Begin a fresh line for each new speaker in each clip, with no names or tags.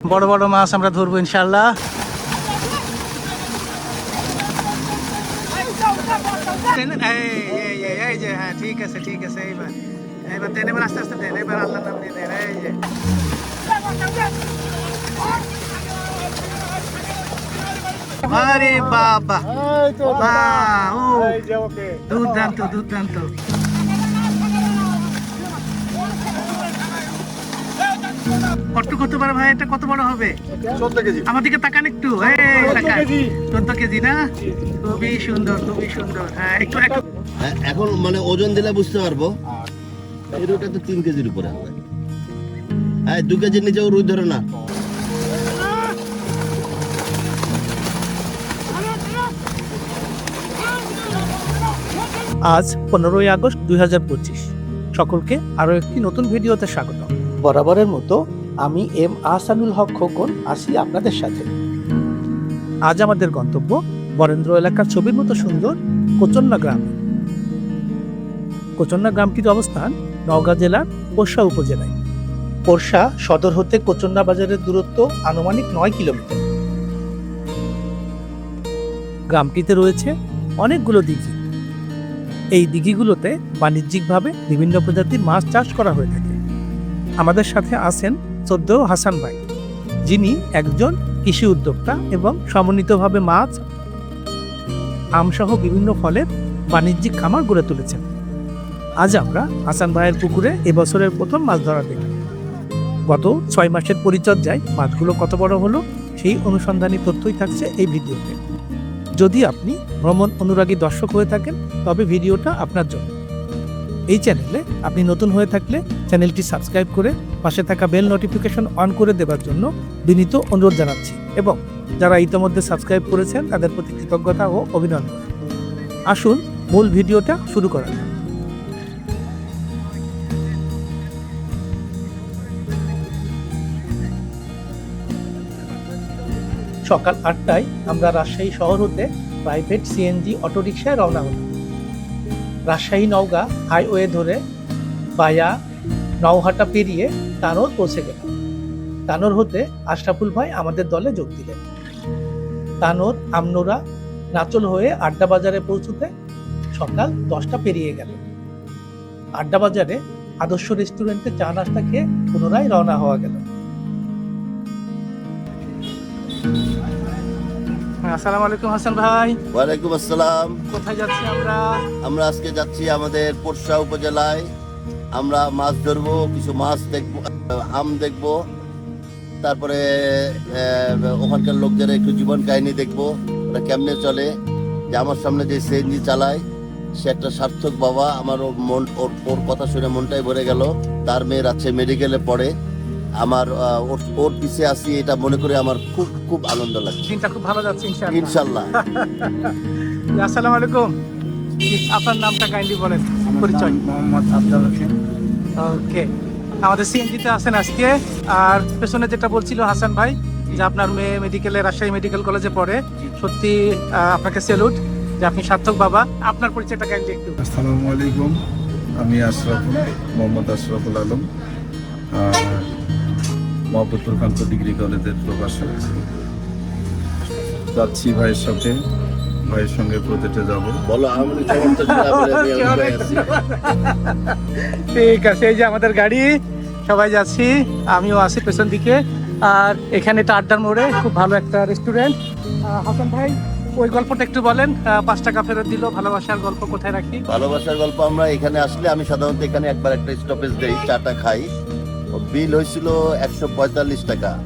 বড় বড় মাছ আমরা ধরবো ইনশাল্লাহ হ্যাঁ ঠিক আছে ঠিক আছে এইবার। এইবার দেন এবার আস্তে আস্তে দেন এবার আল্লাহ নাম দিয়ে দেন এই যে। আরে বাবা। বাহ, ও, দুর্দান্ত দুর্দান্ত। কত কত বড় ভাই এটা কত বড় হবে?
চোদ্দ কেজি।
আমার দিকে তাকান একটু। চোদ্দ কেজি। না? খুবই সুন্দর খুবই সুন্দর। হ্যাঁ একটু একটু।
হ্যাঁ, এখন মানে ওজন দিলে বুঝতে পারব। এই রুইটা তো তিন কেজির উপরে হবে। হ্যাঁ দু কেজির নিচেও রুই ধরে না।
আজ পনেরোই আগস্ট দুই হাজার পঁচিশ। সকলকে আরও একটি নতুন ভিডিওতে স্বাগত বরাবরের মতো আমি এম আহসানুল হক খোকন আসি আপনাদের সাথে। আজ আমাদের গন্তব্য বরেন্দ্র এলাকার ছবির মতো সুন্দর কোচন্না গ্রাম। কোচন্না গ্রামটির অবস্থান নওগাঁ জেলার পোরশা উপজেলায়। পোরশা সদর হতে কোচন্না বাজারের দূরত্ব আনুমানিক নয় কিলোমিটার। গ্রামটিতে রয়েছে অনেকগুলো দিঘি। এই দিঘিগুলোতে বাণিজ্যিকভাবে বিভিন্ন প্রজাতির মাছ চাষ করা হয়ে থাকে। আমাদের সাথে আছেন সদ্য হাসান ভাই, যিনি একজন কৃষি উদ্যোক্তা এবং সমন্বিতভাবে মাছ, আমসহ বিভিন্ন ফলের বাণিজ্যিক খামার গড়ে তুলেছেন। আজ আমরা হাসান ভাইয়ের পুকুরে এবছরের প্রথম মাছ ধরা দেখি। গত ছয় মাসের পরিচর্যায় মাছগুলো কত বড় হলো সেই অনুসন্ধানী তথ্যই থাকছে এই ভিডিওতে। যদি আপনি ভ্রমণ অনুরাগী দর্শক হয়ে থাকেন, তবে ভিডিওটা আপনার জন্য। এই চ্যানেলে আপনি নতুন হয়ে থাকলে চ্যানেলটি সাবস্ক্রাইব করে পাশে থাকা বেল নোটিফিকেশন অন করে দেওয়ার জন্য বিনীত অনুরোধ জানাচ্ছি এবং যারা ইতিমধ্যে সাবস্ক্রাইব করেছেন তাদের প্রতি কৃতজ্ঞতা ও অভিনন্দন আসুন মূল ভিডিওটা শুরু করা যাক। সকাল আটটায় আমরা রাজশাহী শহর হতে প্রাইভেট সিএনজি অটোরিকশায় রওনা হলাম রাজশাহী নওগাঁ হাইওয়ে ধরে বায়া নওহাটা পেরিয়ে তানোর পৌঁছে গেলাম তানোর হতে আশরাফুল ভাই আমাদের দলে যোগ দিলেন। তানোর আমনোরা নাচল হয়ে আড্ডা বাজারে পৌঁছতে সকাল দশটা পেরিয়ে গেল। আড্ডা বাজারে আদর্শ রেস্টুরেন্টে চা নাস্তা খেয়ে পুনরায় রওনা হওয়া গেল। আসসালামু আলাইকুম হাসান ভাই।
ওয়ালাইকুম আসসালাম।
কোথায় যাচ্ছি আমরা?
আমরা আজকে যাচ্ছি আমাদের পোরশা উপজেলায়। আমরা মাছ ধরবো কিছু মাছ দেখব আহ, আম দেখব। তারপরে ওখানকার লোকদের একটু জীবন কাহিনী দেখব ওরা কেমনে চলে। যে আমার সামনে যে সিএনজি চালায় সে একটা সার্থক বাবা। আমার ওর মন ওর ওর কথা শুনে মনটাই ভরে গেল। তার মেয়ের আছে মেডিকেলে পড়ে। আমার ওর ওর পিছে আসি এটা মনে করে আমার খুব খুব আনন্দ লাগছে।
দিনটা খুব ভালো যাচ্ছে ইনশাআল্লাহ।
ইনশাল্লাহ
আসসালামু আলাইকুম। আপনার নামটা কাইন্ডলি বলেন পরিচয়।
মোহাম্মদ আফজাল হোসেন।
ওকে আমাদের সিএনজিতে আছেন আজকে আর পেছনে যেটা বলছিল হাসান ভাই যে আপনার মেয়ে মেডিকেলে রাজশাহী মেডিকেল কলেজে পড়ে সত্যি আপনাকে সেলুট যে আপনি সার্থক বাবা। আপনার পরিচয়টা কাইন্ডলি একটু।
আসসালামু আলাইকুম। আমি আশরাফুল মোহাম্মদ আশরাফুল আলম। আর মহাপুত্র কান্ত ডিগ্রি কলেজের প্রভাষক যাচ্ছি ভাইয়ের সাথে। ভাইয়ের সঙ্গে প্রজেক্টে যাব।
বলো আমি।
ঠিক আছে এই যে আমাদের গাড়ি সবাই যাচ্ছি। আমিও আছি পেছন দিকে। আর এখানে এটা আড্ডার মোড়ে খুব ভালো একটা রেস্টুরেন্ট হাসান ভাই ওই গল্পটা একটু বলেন। পাঁচ টাকা ফেরত দিল ভালোবাসার গল্প কোথায় রাখি?
ভালোবাসার গল্প আমরা এখানে আসলে আমি সাধারণত এখানে একবার একটা স্টপেজ দেই চাটা খাই। বিল হয়েছিল একশো পঁয়তাল্লিশ টাকা।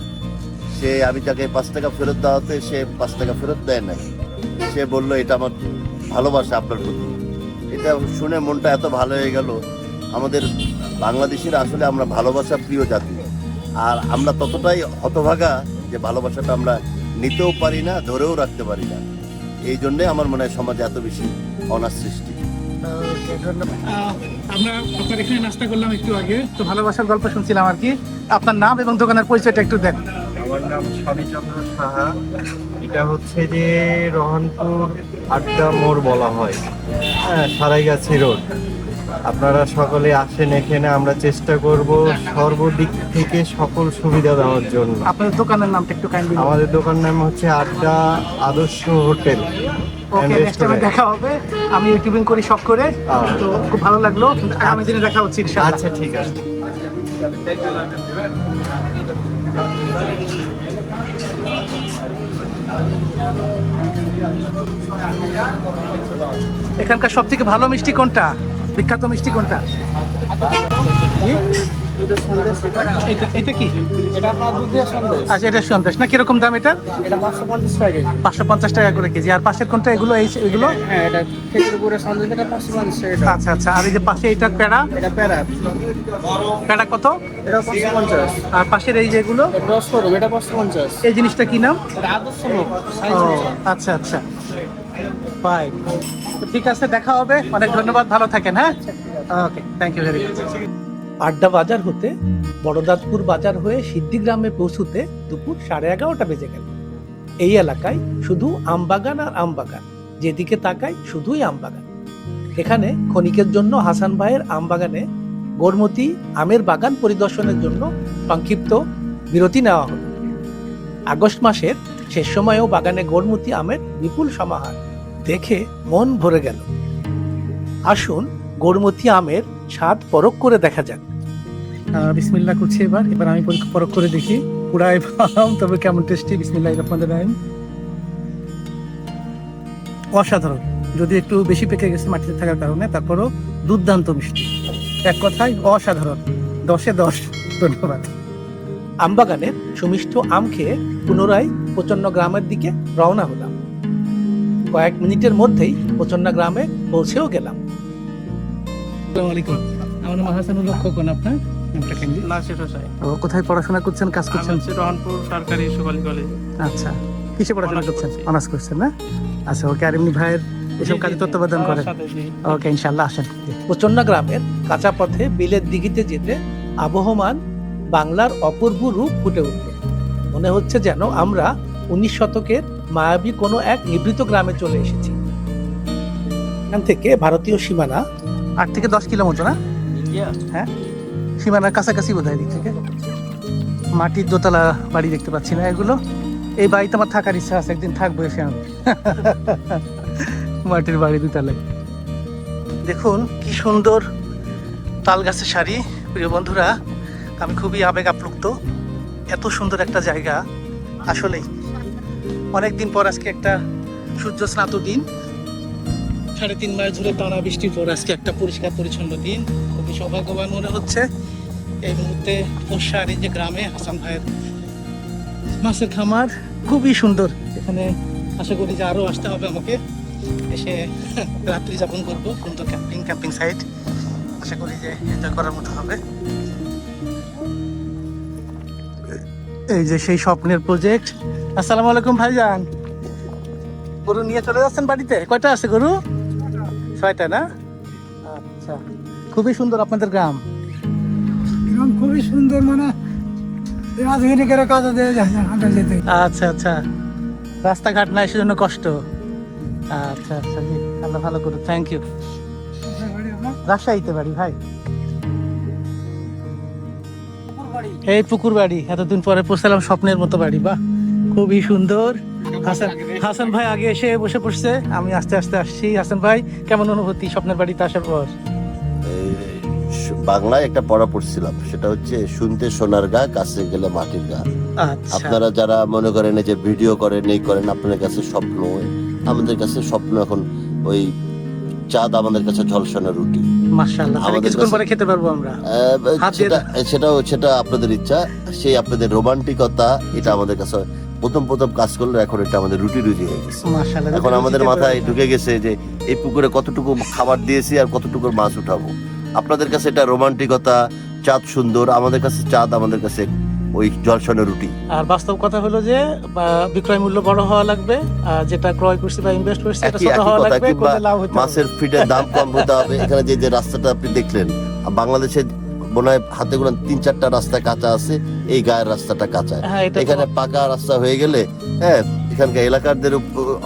সে আমি তাকে পাঁচ টাকা ফেরত দেওয়াতে সে পাঁচ টাকা ফেরত দেয় নাই। সে বলল, এটা আমার ভালোবাসা আপনার প্রতি। এটা শুনে মনটা এত ভালো হয়ে গেল। আমাদের বাংলাদেশের আসলে আমরা ভালোবাসা প্রিয় জাতি। আর আমরা ততটাই হতভাগা যে ভালোবাসাটা আমরা নিতেও পারি না, ধরেও রাখতে পারি না। এই জন্যে আমার মনে হয় সমাজে এত বেশি অনার সৃষ্টি।
আমরা আপনার এখানে নাস্তা করলাম একটু আগে। তো ভালোবাসার গল্প শুনছিলাম আর কি। আপনার নাম এবং দোকানের পরিচয়টা একটু দেন।
আমার নাম স্বামীচন্দ্র সাহা। এটা হচ্ছে যে রহনপুর আড্ডা মোড় বলা হয়। হ্যাঁ সারাইগাছি রোড। আপনারা সকলে আসেন এখানে আমরা চেষ্টা করব সর্বদিক থেকে সকল সুবিধা দেওয়ার জন্য।
আপনাদের দোকানের নামটা একটু কাইন্ডলি
আমাদের দোকানের নাম হচ্ছে আড্ডা আদর্শ হোটেল।
ওকে নেক্সট টাইমে দেখা হবে। আমি ইউটিউবিং করি শখ করে। তো খুব ভালো লাগল। কিন্তু আগামী দিনে দেখা হচ্ছে ইনশাআল্লাহ।
আচ্ছা ঠিক আছে।
এখানকার সব থেকে ভালো মিষ্টি কোনটা? বিখ্যাত মিষ্টি কোনটা? এটা এটা কি? আচ্ছা এটা সন্দেশ। না কীরকম দাম এটা?
এটা পাঁচশো পঞ্চাশ টাকা
করে কেজি। আর পাশের কোনটা এগুলো এই এগুলো?
হ্যাঁ
আচ্ছা আচ্ছা। আর এই যে পাশে এটা কত? আর পাশের এই যেগুলো জিনিসটা কি নাম? আচ্ছা আচ্ছা। বাই। ঠিক আছে দেখা হবে। অনেক ধন্যবাদ। ভালো থাকেন হ্যাঁ? Okay thank you very much আড্ডা বাজার হতে বড়দাতপুর বাজার হয়ে সিদ্ধিগ্রামে পৌঁছুতে দুপুর সাড়ে এগারোটা বেজে গেল। এই এলাকায় শুধু আমবাগান আর আমবাগান, যেদিকে তাকাই শুধুই আমবাগান। এখানে ক্ষণিকের জন্য হাসান ভাইয়ের আমবাগানে গোরমতি আমের বাগান পরিদর্শনের জন্য সংক্ষিপ্ত বিরতি নেওয়া হলো। আগস্ট মাসের শেষ সময়েও বাগানে গোরমতি আমের বিপুল সমাহার দেখে মন ভরে গেল। আসুন গোরমতি আমের স্বাদ পরখ করে দেখা যাক। বিসমিল্লা করছি এবার। এবার আমি পরীক্ষা পরখ করে দেখি। পুরাই আম তবে কেমন টেস্টি। বিসমিল্লাহ রহমান রাহিম। অসাধারণ। যদি একটু বেশি পেকে গেছে মাটিতে থাকার কারণে তারপরও দুর্দান্ত মিষ্টি। এক কথায় অসাধারণ। দশে দশ। ধন্যবাদ। আমবাগানের সুমিষ্ট আম খেয়ে পুনরায় প্রচন্ন গ্রামের দিকে রওনা হলাম। কয়েক মিনিটের মধ্যেই প্রচন্ন গ্রামে পৌঁছেও গেলাম। আসসালামু আলাইকুম। আমার নাম হাসানুল খোকন আপনার? নামটা কেন ও কোথায় পড়াশোনা করছেন কাজ করছেন?
রহনপুর সরকারি সুবালি কলেজ।
আচ্ছা কিসে পড়াশোনা করছেন? অনার্স করছেন না? আচ্ছা ওকে আর এমনি ভাইয়ের এসব কাজে তত্ত্বাবধান করেন? ওকে ইনশাল্লাহ আসেন। প্রচণ্ড গ্রামের কাঁচা পথে বিলের দিঘিতে যেতে আবহমান বাংলার অপূর্ব রূপ ফুটে উঠল। মনে হচ্ছে যেন আমরা উনিশ শতকের মায়াবী কোনো এক নিভৃত গ্রামে চলে এসেছি। এখান থেকে ভারতীয় সীমানা আট থেকে দশ কিলো মতো না? হ্যাঁ? সীমানার কাছাকাছি বোধ হয় এদিক থেকে। মাটির দোতলা বাড়ি দেখতে পাচ্ছি না এগুলো। এই বাড়িতে আমার থাকার ইচ্ছা আছে একদিন থাকব এসে আমি। মাটির বাড়ি দুতলায়। দেখুন কি সুন্দর তাল গাছের শাড়ি। প্রিয় বন্ধুরা আমি খুবই আবেগ আপ্লুপ্ত এত সুন্দর একটা জায়গা। আসলেই অনেক দিন পর আজকে একটা সূর্য স্নাত দিন। সাড়ে তিন মাস ধরে টানা বৃষ্টির পর আজকে একটা পরিষ্কার পরিচ্ছন্ন দিন। খুবই সৌভাগ্যবান মনে হচ্ছে। এই মুহূর্তে পোষার যে গ্রামে হাসান ভাইয়ের মাছের খামার, খুবই সুন্দর। এখানে আশা করি যে আরও আসতে হবে আমাকে। এসে রাত্রি যাপন করব। সুন্দর ক্যাম্পিং ক্যাম্পিং সাইট আশা করি যে এনজয় করার মতো হবে। এই যে সেই স্বপ্নের প্রজেক্ট আসসালামু আলাইকুম ভাইজান। গরু নিয়ে চলে যাচ্ছেন বাড়িতে? কয়টা আছে গরু? ছয়টা না? আচ্ছা। খুবই সুন্দর আপনাদের গ্রাম।
গ্রাম খুবই সুন্দর মানে রাজগিরিকের কাজ হাঁটা যেতে
আচ্ছা আচ্ছা। রাস্তাঘাট নাই সেজন্য কষ্ট। আচ্ছা আচ্ছা জি আল্লাহ ভালো করুন থ্যাংক ইউ রাজশাহীতে বাড়ি ভাই? এই পুকুর বাড়ি এতদিন পরে পৌঁছালাম স্বপ্নের মতো বাড়ি বাহ। খুবই সুন্দর। হাসান হাসান ভাই আগে এসে বসে পড়ছে। আমি আস্তে আস্তে আসছি। হাসান ভাই কেমন অনুভূতি স্বপ্নের বাড়িতে আসার পর?
বাংলায় একটা পড়া পড়ছিলাম। সেটা হচ্ছে শুনতে সোনার গা কাছে গেলে মাটির গা।
আচ্ছা।
আপনারা যারা মনে করেন যে ভিডিও করেন এই করেন আপনাদের কাছে স্বপ্ন আমাদের কাছে স্বপ্ন এখন ওই চাঁদ আমাদের কাছে ঝলসানো রুটি।
খেতে পারব আমরা।
সেটা সেটাও সেটা আপনাদের ইচ্ছা। সেই আপনাদের রোমান্টিকতা এটা আমাদের কাছে প্রথম প্রথম কাজ করল এখন এটা আমাদের রুটি রুজি হয়ে গেছে। এখন আমাদের মাথায় ঢুকে গেছে। যে এই পুকুরে কতটুকু খাবার দিয়েছি আর কতটুকু মাছ উঠাবো। আপনাদের কাছে এটা রোমান্টিকতা চাঁদ সুন্দর আমাদের কাছে চাঁদ আমাদের কাছে ওই জলসনের রুটি।
আর বাস্তব কথা হলো যে বিক্রয় মূল্য বড় হওয়া লাগবে আর যেটা ক্রয় করছি বা ইনভেস্ট করছি
একই
ছোট হওয়া লাগবে।
মাছের ফিটের দাম কম হতে হবে। এখানে যে যে রাস্তাটা আপনি দেখলেন আর বাংলাদেশে মনে হয় হাতে গোনা তিন চারটা রাস্তা কাঁচা আছে এই গায়ের রাস্তাটা কাঁচা।
হ্যাঁ
এখানে পাকা রাস্তা হয়ে গেলে হ্যাঁ এখানকার এলাকারদের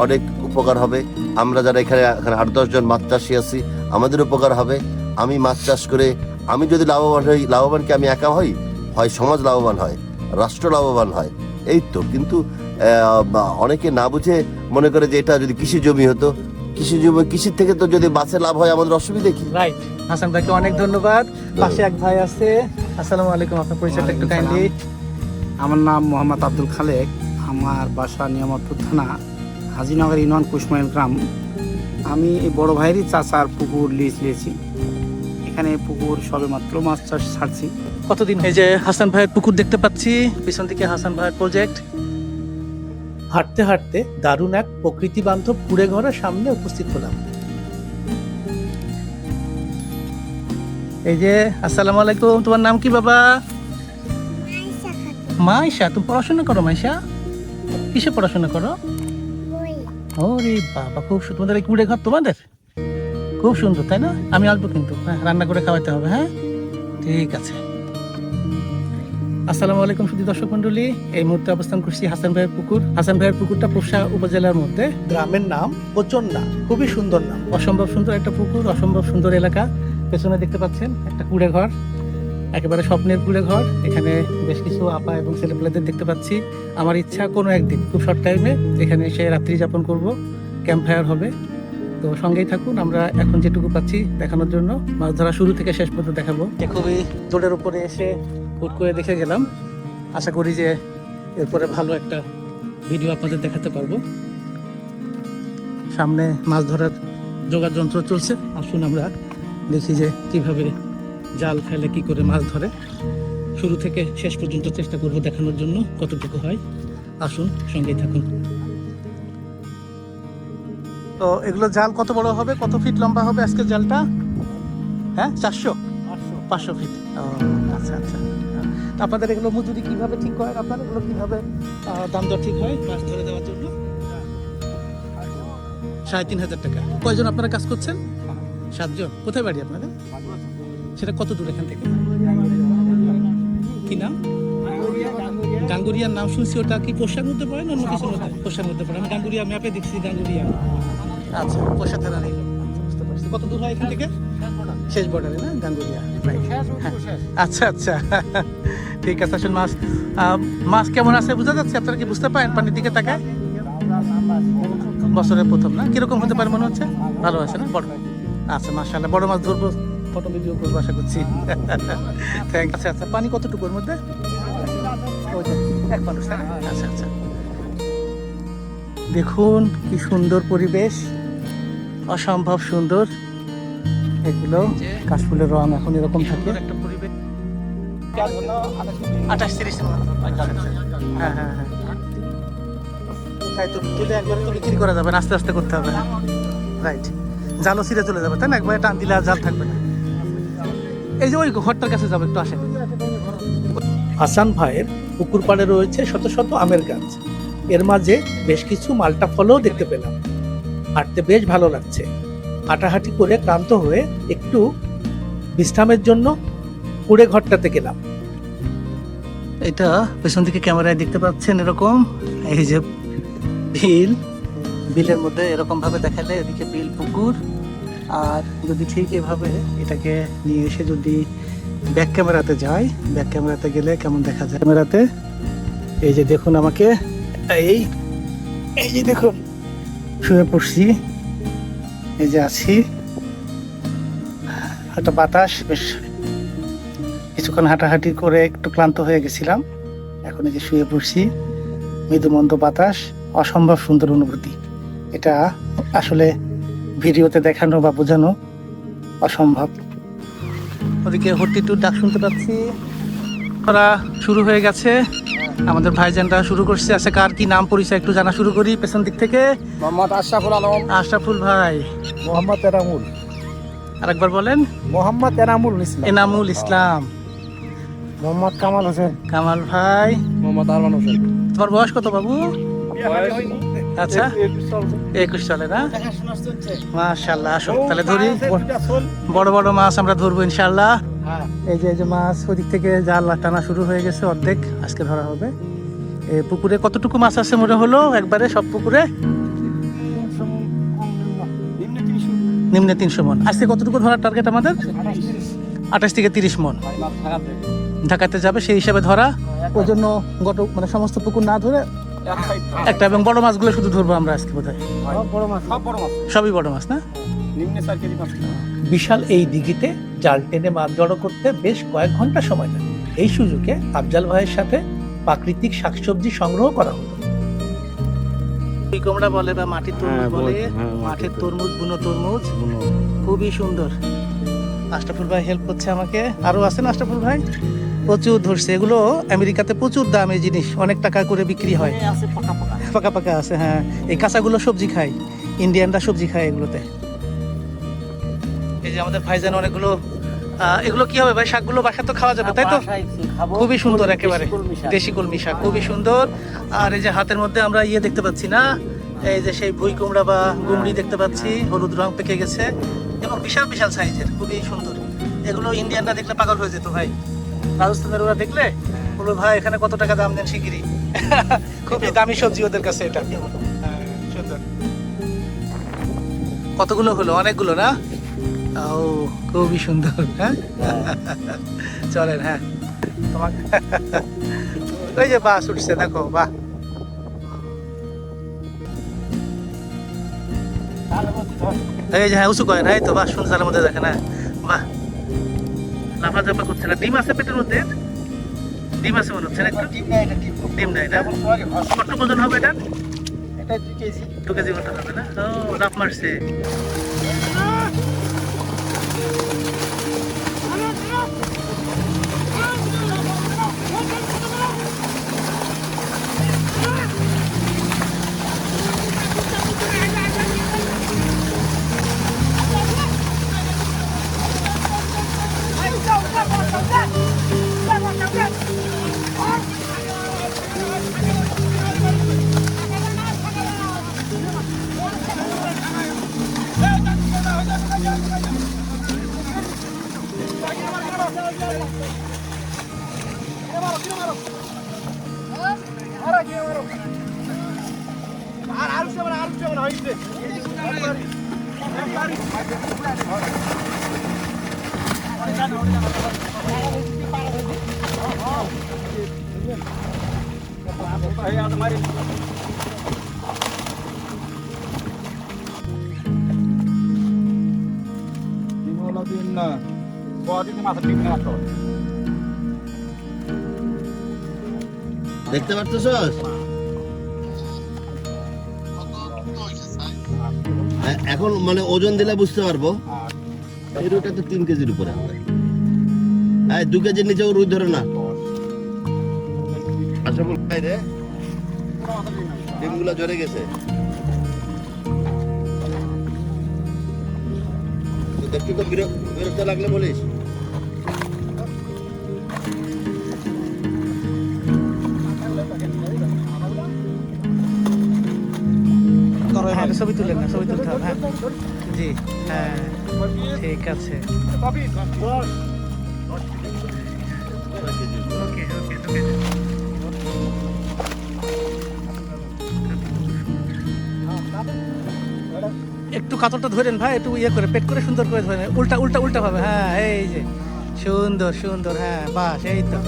অনেক উপকার হবে। আমরা যারা এখানে এখানে আট দশ জন মাছ চাষি আছি আমাদের উপকার হবে। আমি মাছ চাষ করে আমি যদি লাভবান হই লাভবান কি আমি একা হই? হয় সমাজ লাভবান হয় রাষ্ট্র লাভবান হয় এই তো। কিন্তু অনেকে না বুঝে মনে করে যে এটা যদি কৃষি জমি হতো কৃষি জমি কৃষির থেকে তো যদি বাসে লাভ হয় আমাদের অসুবিধা কি?
রাইট হাসান ভাইকে অনেক ধন্যবাদ। পাশে এক ভাই আছে। আসসালামু আলাইকুম আপনার পরিচয়টা একটু কাইন্ডলি
আমার নাম মোহাম্মদ আব্দুল খালেক। আমার বাসা নিয়ামতপুর থানা হাজিনগর ইউনিয়ন কুশমাইল গ্রাম। আমি এই বড় ভাইয়েরই চাচার পুকুর লিজ নিয়েছি এখানে পুকুর সবে মাত্র মাছ চাষ ছাড়ছি।
কতদিন এই যে হাসান ভাইয়ের পুকুর দেখতে পাচ্ছি পিছন দিকে হাসান ভাইয়ের প্রজেক্ট হাঁটতে হাঁটতে দারুণ এক প্রকৃতি বান্ধব কুড়ে ঘরের সামনে উপস্থিত হলাম। এই যে আসসালামু আলাইকুম। তোমার নাম কি বাবা? মাইশা তুমি পড়াশোনা করো মাইশা? কিসে পড়াশোনা করো? ওরে বাবা খুব সুন্দর তোমাদের এই কুড়ে ঘর তোমাদের? খুব সুন্দর তাই না? আমি আসব কিন্তু। হ্যাঁ রান্না করে খাওয়াতে হবে হ্যাঁ? ঠিক আছে। আসসালামু আলাইকুম সুদী দর্শক মন্ডলী এই মুহূর্তে অবস্থান করছি হাসান ভাইয়ের পুকুর। হাসান ভাইয়ের পুকুরটা পোষা উপজেলার মধ্যে। গ্রামের নাম কোচন্না। খুবই সুন্দর নাম। অসম্ভব সুন্দর একটা পুকুর অসম্ভব সুন্দর এলাকা। পেছনে দেখতে পাচ্ছেন একটা কুড়ে ঘর। একেবারে স্বপ্নের কুড়ে ঘর। এখানে বেশ কিছু আপা এবং ছেলেপেলেদের দেখতে পাচ্ছি। আমার ইচ্ছা কোনো একদিন খুব শর্ট টাইমে এখানে এসে রাত্রি যাপন করব। ক্যাম্প ফায়ার হবে। তো সঙ্গেই থাকুন আমরা এখন যেটুকু পাচ্ছি দেখানোর জন্য। মাছ ধরা শুরু থেকে শেষ পর্যন্ত দেখাবো। খুবই দোলের উপরে এসে হুট করে দেখে গেলাম। আশা করি যে এরপরে ভালো একটা ভিডিও আপনাদের দেখাতে পারব। সামনে মাছ ধরার যোগার যন্ত্র চলছে। আসুন আমরা দেখি যে কীভাবে জাল ফেলে কি করে মাছ ধরে। শুরু থেকে শেষ পর্যন্ত চেষ্টা করব দেখানোর জন্য কতটুকু হয়। আসুন সঙ্গেই থাকুন। তো এগুলো জাল কত বড় হবে কত ফিট লম্বা হবে আজকে জালটা? হ্যাঁ চারশো? পাঁচশো। ফিট ও আচ্ছা আচ্ছা। আপনাদের এগুলো মজুরি কীভাবে ঠিক করেন আপনার? এগুলো কীভাবে দাম দর ঠিক হয়? মাছ ধরে দেওয়ার জন্য। সাড়ে তিন হাজার টাকা। কয়জন আপনারা কাজ করছেন? সাতজন। কোথায় বাড়ি আপনাদের? সেটা কত দূর এখান থেকে? কি নাম? গাঙ্গুরিয়ার নাম শুনছি ওটা কি পোষার মধ্যে পড়ে না অন্য কিছুর মধ্যে? পোষার মধ্যে পড়ে। আমি গাঙ্গুরিয়া ম্যাপে দেখছি গাঙ্গুরিয়া। আচ্ছা পোষা থানা নিল বুঝতে পারছি। কত দূর হয় এখান থেকে? শেষ বর্ডারে না? গাঙ্গুরিয়া। হ্যাঁ। আচ্ছা আচ্ছা। ঠিক আছে আসলে মাছ। মাছ কেমন আছে বোঝা যাচ্ছে? আপনারা কি বুঝতে পারেন? পানির দিকে তাকায়? বছরের প্রথম না? কীরকম হতে পারে মনে হচ্ছে? ভালো আছে না? বড়। আচ্ছা মাশাআল্লাহ বড় মাছ ধরবো। ফটো ভিডিও করব আশা করছি। থ্যাংক আচ্ছা আচ্ছা পানি কতটুকুর মধ্যে? এক মানুষ আচ্ছা আচ্ছা। দেখুন কি সুন্দর পরিবেশ। অসম্ভব সুন্দর। এগুলো কাশফুলের রং এখন এরকম থাকে। আঠাশ তিরিশ হ্যাঁ হ্যাঁ হ্যাঁ। তাই তো তুলে তো বিক্রি করা যাবে আস্তে আস্তে করতে হবে। রাইট চলে যাবে, তাই না? টান দিলে আর জাল থাকবে না। এই যে ওই ঘরটার কাছে যাবে, একটু আসেন। হাসান ভাইয়ের পুকুর পাড়ে রয়েছে শত শত আমের গাছ। এর মাঝে বেশ কিছু মালটা ফলও দেখতে পেলাম। হাঁটতে বেশ ভালো লাগছে। হাঁটাহাঁটি করে ক্লান্ত হয়ে একটু বিশ্রামের জন্য কুড়ে ঘরটাতে গেলাম। এটা পেছন থেকে ক্যামেরায় দেখতে পাচ্ছেন এরকম। এই যে বিল, বিলের মধ্যে এরকম ভাবে দেখালে এদিকে বিল, পুকুর। আর যদি ঠিক এভাবে এটাকে নিয়ে এসে যদি ব্যাক ক্যামেরাতে যাই ব্যাক ক্যামেরাতে গেলে কেমন দেখা যায়? ক্যামেরাতে, এই যে দেখুন আমাকে, এই এই যে দেখুন, শুয়ে পড়ছি। এই যে আছি। একটা বাতাস, বেশ কিছুক্ষণ হাঁটাহাঁটি করে একটু ক্লান্ত হয়ে গেছিলাম। এখন এই যে শুয়ে পড়ছি মৃদুমন্দ বাতাস অসম্ভব সুন্দর অনুভূতি। এটা আসলে ভিডিওতে দেখানো বা বোঝানো অসম্ভব। ওদিকে হর্তিটুর ডাক শুনতে পাচ্ছি। ওরা শুরু হয়ে গেছে। আমাদের ভাইজানরা শুরু করছে। আচ্ছা কার কি নাম পরিচয় একটু জানা শুরু করি পেছন দিক থেকে?
মোহাম্মদ আশরাফুল আলম।
আশরাফুল ভাই।
মোহাম্মদ এনামুল।
আরেকবার বলেন।
মোহাম্মদ এনামুল ইসলাম।
এনামুল ইসলাম।
মোহাম্মদ কামাল হোসেন।
কামাল ভাই।
মোহাম্মদ আরমান হোসেন।
তোমার বয়স কত বাবু? আচ্ছা একুশ চলে না? মাশাল্লাহ আসো তাহলে ধরি। বড় বড় মাছ আমরা ধরবো ইনশাল্লাহ এই যে এই যে মাছ ওদিক থেকে জাল টানা শুরু হয়ে গেছে অর্ধেক আজকে ধরা হবে। এ পুকুরে কতটুকু মাছ আছে মনে হলো? একবারে সব পুকুরে? নিম্নে তিনশো মন। আজকে কতটুকু ধরার টার্গেট আমাদের? আঠাশ থেকে তিরিশ মন। ঢাকাতে যাবে সেই হিসাবে ধরা। ওই জন্য গত মানে সমস্ত পুকুর না ধরে একটা এবং বড় মাছগুলো শুধু ধরবো আমরা আজকে বোধ হয় সবই বড় মাছ না? বিশাল এই দিঘিতে জাল টেনে মাছ জড়ো করতে বেশ কয়েক ঘণ্টা সময় লাগে। এই সুযোগে আফজাল ভাইয়ের সাথে প্রাকৃতিক শাকসবজি সংগ্রহ করা হলো। কুমড়া বলে বা মাটির তরমুজ
হ্যাঁ,
বলে
হ্যাঁ,
মাঠের তরমুজ। বুনো তরমুজ। খুবই সুন্দর। আশরাফুল ভাই হেল্প করছে আমাকে। আরও আছে না আশরাফুল ভাই? প্রচুর ধরছে। এগুলো আমেরিকাতে প্রচুর দাম এই জিনিস অনেক টাকা করে বিক্রি হয়। পাকা পাকা। আছে হ্যাঁ। এই কাঁচাগুলো সবজি খায় ইন্ডিয়ানরা সবজি খায় এগুলোতে। এই যে আমাদের ভাইজান অনেকগুলো এগুলো কি হবে ভাই? শাকগুলো বাসা তো খাওয়া যাবে তাই তো? খুবই সুন্দর একেবারে। দেশি কলমি শাক খুবই সুন্দর। আর এই যে হাতের মধ্যে আমরা ইয়ে দেখতে পাচ্ছি না? এই যে সেই ভুই কুমড়া বা গুমড়ি দেখতে পাচ্ছি হলুদ রং পেকে গেছে। এবং বিশাল বিশাল সাইজের খুবই সুন্দর। এগুলো ইন্ডিয়ানরা দেখলে পাগল হয়ে যেত ভাই। রাজস্থানের ওরা দেখলে বলব ভাই এখানে কত টাকা দাম দেন শিগগিরি খুবই দামি সবজি ওদের কাছে এটা। হ্যাঁ, সুন্দর। কতগুলো হলো? অনেকগুলো না? ও খুবই সুন্দর হ্যাঁ? চলেন হ্যাঁ। তোমাকে ওই যে বাস উঠছে দেখো বাহ। এই যে হ্যাঁ উঁচু করেন এই তো বাহ সুন্দর মধ্যে দেখেন হ্যাঁ। বাহ। লাফা জাফা করছে না ডিম আছে পেটের মধ্যে? ডিম আছে মনে হচ্ছে না একটু? ডিম নাই না? কত ওজন হবে এটা? দু কেজি মতো হবে না? ও লাফ মারছে। আর আরও সেবার আরও সেবার হয়েছে அந்த மாதிரி Bismillah.
দেখতে পারতেছ এখন মানে ওজন দিলে বুঝতে পারব। এই রুইটা তো তিন কেজির উপরে হবে। হ্যাঁ দু কেজির নিচেও রুই ধরে না। আচ্ছা বল। রে। ডিমগুলো ঝরে গেছে। দেখতে তো বিরক্ত লাগলে বলিস?
ছবি তুলেন না, ছবি তুলতে হবে হ্যাঁ? জি হ্যাঁ ঠিক আছে। একটু কাতরটা ধরেন ভাই, একটু ইয়ে করে, পেট করে সুন্দর করে ধরেন। উল্টা উল্টা উল্টা হবে হ্যাঁ এই যে, সুন্দর সুন্দর হ্যাঁ বাস, এই তো।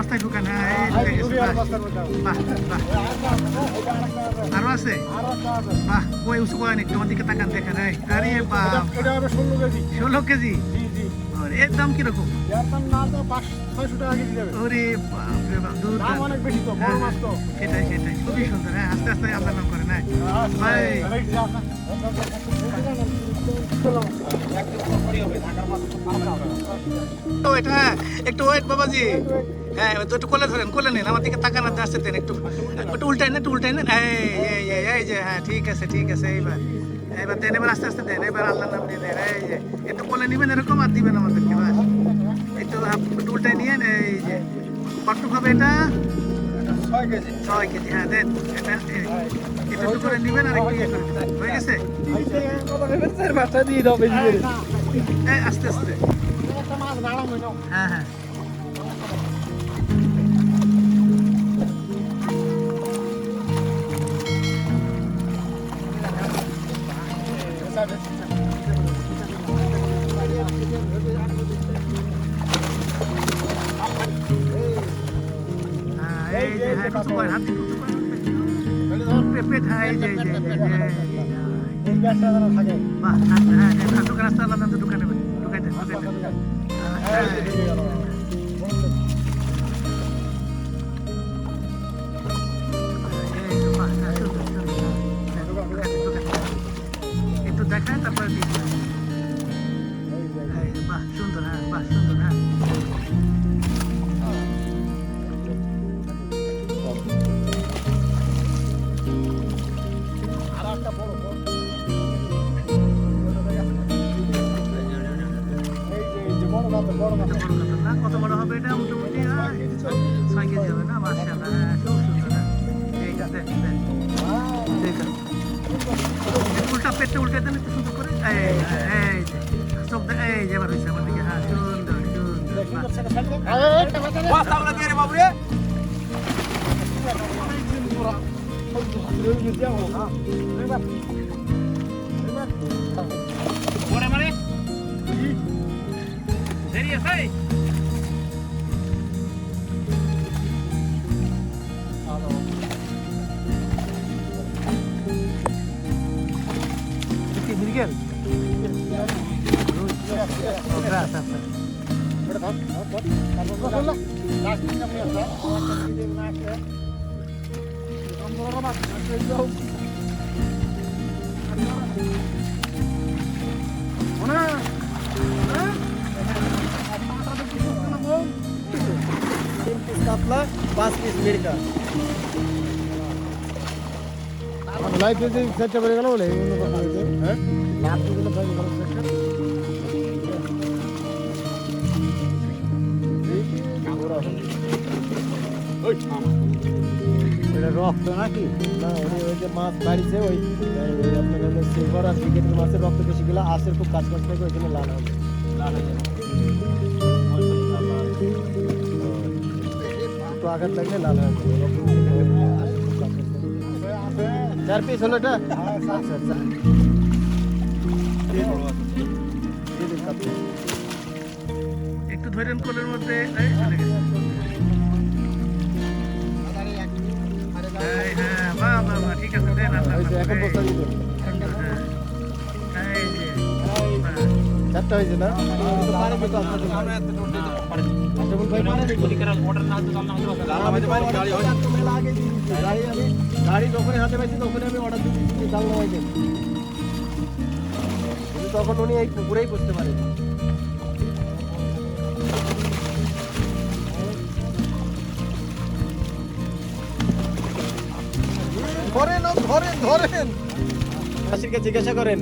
বস্তায় ঢুকান। হ্যাঁ আরও আছে? বাহ কই উঁচু করেন একটু দিকে তাকান দেখেন। আরে বাপ। ষোলো কেজি। ওরে, এর দাম কীরকম? সেটাই সেটাই খুবই সুন্দর হ্যাঁ আস্তে আস্তে আল্লাহ নাম করেন ভাই এটা হ্যাঁ, একটু ওয়েট বাবাজি। হ্যাঁ তো একটু কোলে ধরেন কোলে নেন আমার দিকে তাকান আর আসতে দেন একটু। একটু উল্টাই নেন একটু উল্টাই নেন। এই যে হ্যাঁ ঠিক আছে ঠিক আছে এইবার এবার দেন এবার আস্তে আস্তে দেন এবার আল্লাহ নাম দিয়ে দেন এই যে একটু বলে নেবেন এরকম আর দিবেন আমাদেরকে বাস। হাফ- একটু নিয়ে এই যে কত হবে এটা? ছয় কেজি। ছয় কেজি হ্যাঁ দেন এটা এই, একটু করে নেবেন আর একটু ইয়ে হয়ে গেছে। আস্তে আস্তে হ্যাঁ হ্যাঁ হ্যাঁ, পেট কত বড় হবে এটা মোটামুটি হ্যাঁ, ছয় কেজি হবে না মার্শাল্লাহ হ্যাঁ খুব সুন্দর হ্যাঁ এইটা দেখ দেখ দেখেন উল্টা পেটটা উল্টে দেন একটু সুন্দর করে এই এই চোখ এই যে এবার হয়েছে আমার দিকে হ্যাঁ সুন্দর সুন্দর Miguel. Oh, gracias.
কাতলা পাঁচ পিস মির্কা লাইফ যদি সেটটা বেড়ে গেল বলে হ্যাঁ এটা রক্ত নাকি না ওই ওই যে মাছ বাড়িছে ওই আপনার সিলভার আর ক্রিকেটের মাছের রক্ত বেশিগুলো আসের খুব কাজ কাজ থাকে ওইখানে লাল হবে লাল হয়ে একটু আঘাত লাগলে লাল হয়ে যাবে চার পিস হলো এটা? আচ্ছা আচ্ছা
একটু ধরেন কোলের মধ্যে। চলে গেছে এই, হ্যাঁ ঠিক আছে দেন
এখন বস্তা। চারটা হয়েছে না? আশরাফুল ভাই। গাড়ি আমি গাড়ি যখনই হাতে পাইছি তখনই আমি অর্ডার দিচ্ছি জাল নামাই দেন কিন্তু তখন উনি এই পুকুরেই বসতে পারেন। ধরেন ধরেন ধরেন। হাসিরকে জিজ্ঞাসা করেন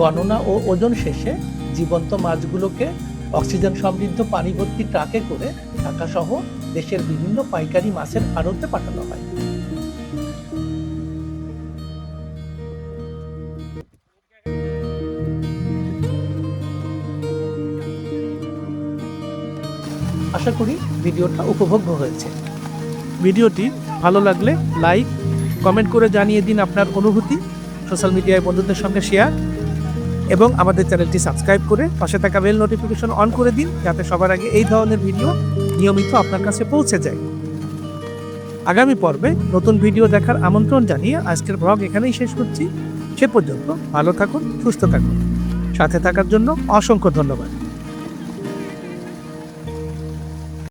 গণনা ও ওজন শেষে জীবন্ত মাছগুলোকে অক্সিজেন সমৃদ্ধ পানি ভর্তি ট্রাকে করে ঢাকা সহ দেশের বিভিন্ন পাইকারি মাছের আড়তে পাঠানো হয়। আশা করি ভিডিওটা উপভোগ্য হয়েছে। ভিডিওটি ভালো লাগলে লাইক, কমেন্ট করে জানিয়ে দিন আপনার অনুভূতি। সোশ্যাল মিডিয়ায় বন্ধুদের সঙ্গে শেয়ার। এবং আমাদের চ্যানেলটি সাবস্ক্রাইব করে পাশে থাকা বেল নোটিফিকেশন অন করে দিন, যাতে সবার আগে এই ধরনের ভিডিও নিয়মিত আপনার কাছে পৌঁছে যায়। আগামী পর্বে নতুন ভিডিও দেখার আমন্ত্রণ জানিয়ে আজকের ব্লগ এখানেই শেষ করছি। সে পর্যন্ত ভালো থাকুন, সুস্থ থাকুন। সাথে থাকার জন্য অসংখ্য ধন্যবাদ।